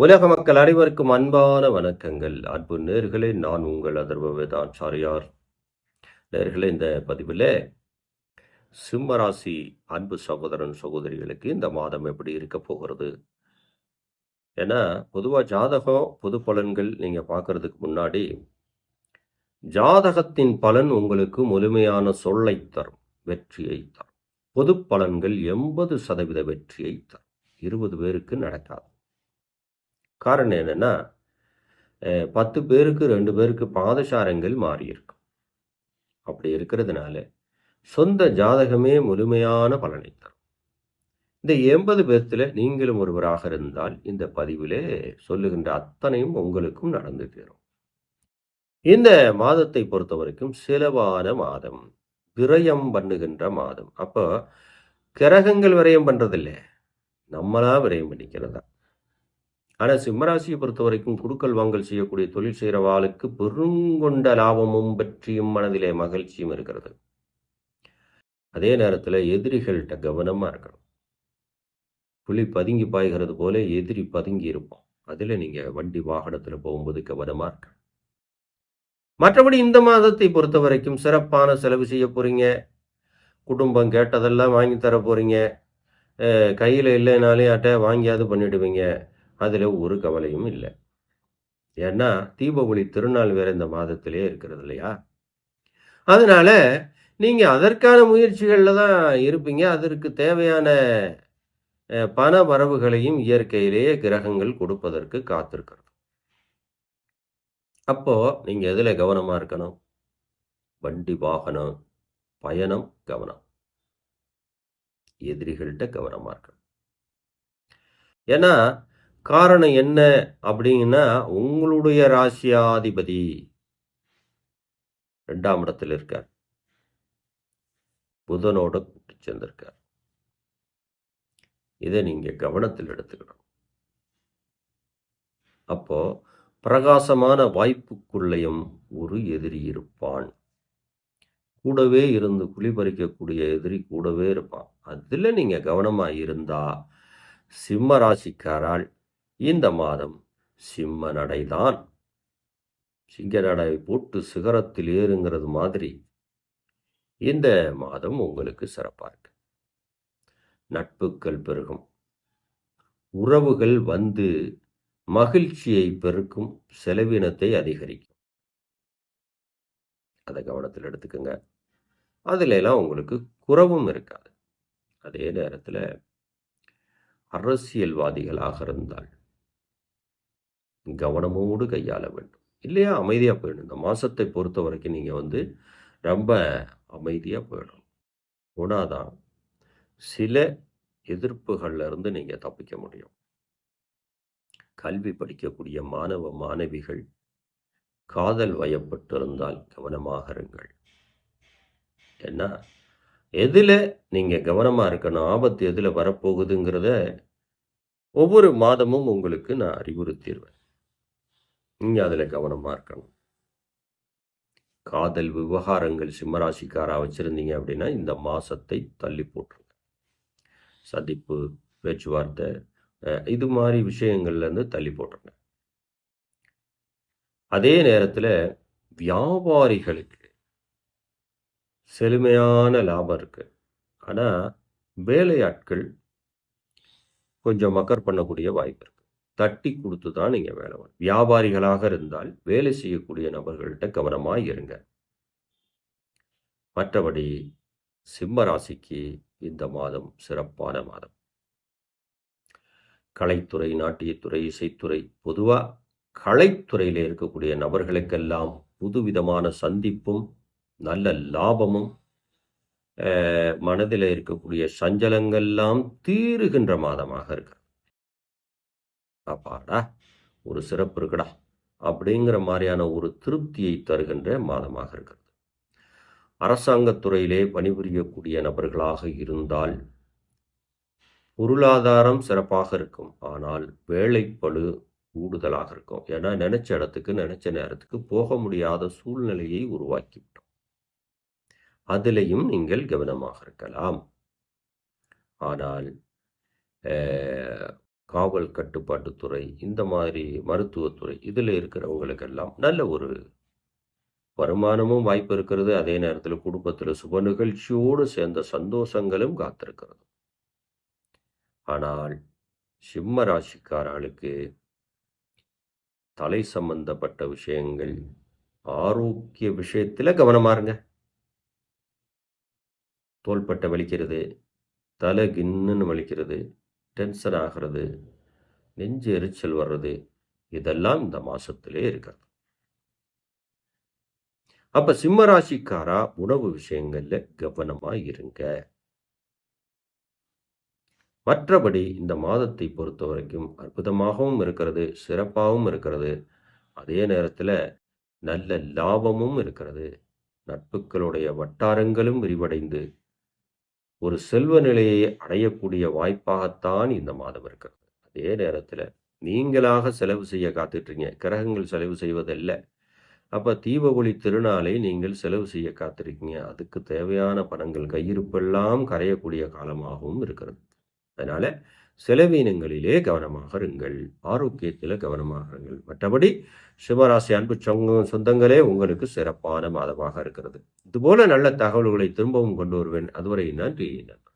உலக மக்கள் அனைவருக்கும் அன்பான வணக்கங்கள். அன்பு நேர்களே நான் உங்கள் அதர்வவேதான் சாரியார். நேர்களே இந்த பதிவில் சிம்மராசி அன்பு சகோதரன் சகோதரிகளுக்கு இந்த மாதம் எப்படி இருக்க போகிறது? ஏன்னா பொதுவாக ஜாதகம் பொது பலன்கள் நீங்கள் பார்க்கறதுக்கு முன்னாடி ஜாதகத்தின் பலன் உங்களுக்கு முழுமையான சொல்லை தரும் வெற்றியை தரும். பொது பலன்கள் எண்பது சதவீத வெற்றியை தரும். இருபது பேருக்கு நடக்காது. காரணம் என்னென்னா பத்து பேருக்கு ரெண்டு பேருக்கு பாதசாரங்கள் மாறியிருக்கும். அப்படி இருக்கிறதுனால சொந்த ஜாதகமே முழுமையான பலனை தரும். இந்த எண்பது பேர்த்தில் நீங்களும் ஒருவராக இருந்தால் இந்த பதிவிலே சொல்லுகின்ற அத்தனையும் உங்களுக்கும் நடந்து தீரும் இந்த மாதத்தை பொறுத்த வரைக்கும் சிலவான மாதம் விரயம் பண்ணுகின்ற மாதம். அப்போ கிரகங்கள் விரயம் பண்ணுறதில்லை நம்மளா விரயம் பண்ணிக்கிறதா? ஆனால் சிம்மராசியை பொறுத்த வரைக்கும் குடுக்கல் வாங்கல் செய்யக்கூடிய தொழில் செய்கிறவாளுக்கு பெருங்கொண்ட லாபமும் பற்றியும் மனதிலே மகிழ்ச்சியும் இருக்கிறது. அதே நேரத்தில் எதிரிகள்கிட்ட கவனமாக இருக்கணும். புலி பதுங்கி பாய்கிறது போல எதிரி பதுங்கி இருப்போம். அதில் நீங்கள் வண்டி வாகனத்தில் போகும்போது கவனமாக இருக்கணும். மற்றபடி இந்த மாதத்தை பொறுத்த வரைக்கும் சிறப்பான செலவு செய்ய போகிறீங்க குடும்பம் கேட்டதெல்லாம் வாங்கி தர போகிறீங்க கையில் இல்லைனாலே அட்டை வாங்கியாவது பண்ணிடுவீங்க. அதில் ஒரு கவலையும் இல்லை. ஏன்னா தீபாவளி திருநாள் வேற இந்த மாதத்திலே இருக்கிறது இல்லையா? அதனால நீங்கள் அதற்கான முயற்சிகளில் தான் இருப்பீங்க. அதற்கு தேவையான பண வரவுகளையும் இயற்கையிலேயே கிரகங்கள் கொடுப்பதற்கு காத்திருக்கிறது. அப்போ நீங்கள் எதில் கவனமாக இருக்கணும்? வண்டி வாகனம் பயணம் கவனம். எதிரிகள்கிட்ட கவனமாக இருக்கணும். ஏன்னா காரணம் என்ன அப்படின்னா உங்களுடைய ராசியாதிபதி ரெண்டாம் இடத்தில் இருக்கார். புதனோட கூட்டு சேர்ந்திருக்கார். இதை நீங்கள் கவனத்தில் எடுத்துக்கணும். அப்போ பிரகாசமான வாய்ப்புக்குள்ளேயும் ஒரு எதிரி இருப்பான். கூடவே இருந்து குளிபறிக்கக்கூடிய எதிரி கூடவே இருப்பான். அதில் நீங்கள் கவனமாக இருந்தால் சிம்ம ராசிக்காரால் இந்த மாதம் சிம்ம நடைதான். சிங்க நடை போட்டு சிகரத்தில் ஏறுங்கிறது மாதிரி. இந்த மாதம் உங்களுக்கு சிறப்பாக இருக்கு. நட்புகள் பெருகும். உறவுகள் வந்து மகிழ்ச்சியை பெருக்கும் செலவினத்தை அதிகரிக்கும். அதை கவனத்தில் எடுத்துக்கோங்க. அதுல எல்லாம் உங்களுக்கு குறவும் இருக்காது. அதே நேரத்தில் அரசியல்வாதிகளாக இருந்தால் கவனமோடு கையாள வேண்டும். இல்லையா? அமைதியாக போயிடும் இந்த மாதத்தை பொறுத்த வரைக்கும் நீங்கள் வந்து ரொம்ப அமைதியாக போயிடும் போனாதான் சில எதிர்ப்புகள்லேருந்து நீங்கள் தப்பிக்க முடியும். கல்வி படிக்கக்கூடிய மாணவ மாணவிகள் காதல் வயப்பட்டிருந்தால் கவனமாக இருங்கள். ஏன்னா எதில் நீங்கள் கவனமாக இருக்கணும் ஆபத்து எதில் வரப்போகுதுங்கிறத ஒவ்வொரு மாதமும் உங்களுக்கு நான் அறிவுறுத்திடுவேன் நீங்கள் அதில் கவனமாக இருக்கணும். காதல் விவகாரங்கள் சிம்மராசிக்காராக வச்சுருந்தீங்க அப்படின்னா இந்த மாதத்தை தள்ளி போட்டுருங்க. சந்திப்பு பேச்சுவார்த்தை இது மாதிரி விஷயங்கள்லேருந்து தள்ளி போட்டுருங்க. அதே நேரத்தில் வியாபாரிகளுக்கு செழுமையான லாபம் இருக்குது ஆனால் வேலையாட்கள் கொஞ்சம் மக்கர் பண்ணக்கூடிய வாய்ப்பு இருக்குது தட்டி கொடுத்து தான் நீங்கள் வேலை வரும். வியாபாரிகளாக இருந்தால் வேலை செய்யக்கூடிய நபர்கள்ட்ட கவனமாக இருங்க. மற்றபடி சிம்ம ராசிக்கு இந்த மாதம் சிறப்பான மாதம். கலைத்துறை நாட்டியத்துறை இசைத்துறை பொதுவாக கலைத்துறையில் இருக்கக்கூடிய நபர்களுக்கெல்லாம் புதுவிதமான சந்திப்பும் நல்ல லாபமும் மனதில் இருக்கக்கூடிய சஞ்சலங்கள்லாம் தீருகின்ற மாதமாக இருக்கிறது அப்பாடா ஒரு சிறப்பு இருக்குடா. அப்படிங்கிற மாதிரியான ஒரு திருப்தியை தருகின்ற மாதமாக இருக்கிறது. அரசாங்கத்துறையிலே பணிபுரியக்கூடிய நபர்களாக இருந்தால் பொருளாதாரம் சிறப்பாக இருக்கும். ஆனால் வேலைப்பழு கூடுதலாக இருக்கும். ஏன்னா நினைச்ச இடத்துக்கு நினைச்ச நேரத்துக்கு போக முடியாத சூழ்நிலையை உருவாக்கிவிட்டோம். அதிலையும் நீங்கள் கவனமாக இருக்கலாம். ஆனால் காவல் கட்டுப்பாட்டுத்துறை இந்த மாதிரி மருத்துவத்துறை இதில் இருக்கிறவங்களுக்கெல்லாம் நல்ல ஒரு வருமானமும் வாய்ப்பு இருக்கிறது. அதே நேரத்தில் குடும்பத்தில் சுப நிகழ்ச்சியோடு சேர்ந்த சந்தோஷங்களும் காத்திருக்கிறது. ஆனால் சிம்ம ராசிக்காரர்களுக்கு தலை சம்பந்தப்பட்ட விஷயங்கள் ஆரோக்கிய விஷயத்தில் கவனமாக இருங்க. தோள்பட்டை வலிக்கிறது தலை கின்னுன்னு வலிக்கிறது டென்ஷன் ஆகிறது நெஞ்சு எரிச்சல் வர்றது இதெல்லாம் இந்த மாசத்திலே இருக்கிறது. அப்ப சிம்ம ராசிக்காரா உணவு விஷயங்கள்ல கவனமா இருங்க. மற்றபடி இந்த மாதத்தை பொறுத்த வரைக்கும் அற்புதமாகவும் இருக்கிறது சிறப்பாகவும் இருக்கிறது. அதே நேரத்தில் நல்ல லாபமும் இருக்கிறது. நட்புகளுடைய வட்டாரங்களும் விரிவடைந்து ஒரு செல்வ நிலையை அடையக்கூடிய வாய்ப்பாகத்தான் இந்த மாதம் இருக்கிறது. அதே நேரத்தில் நீங்களாக செலவு செய்ய காத்துட்றீங்க. கிரகங்கள் செலவு செய்வதல்ல. அப்போ தீப ஒளி திருநாளை நீங்கள் செலவு செய்ய காத்திருக்கீங்க. அதுக்கு தேவையான பணங்கள் கையிருப்பெல்லாம் கரையக்கூடிய காலமாகவும் இருக்கிறது. அதனால செலவீனங்களிலே கவனமாக இருங்கள். ஆரோக்கியத்தில் கவனமாக இருங்கள். மற்றபடி சிவராசி அன்பு சொங்க சொந்தங்களே உங்களுக்கு சிறப்பான மாதமாக இருக்கிறது. இதுபோல நல்ல தகவல்களை திரும்பவும் கொண்டு வருவேன். அதுவரை நன்றி நன்றி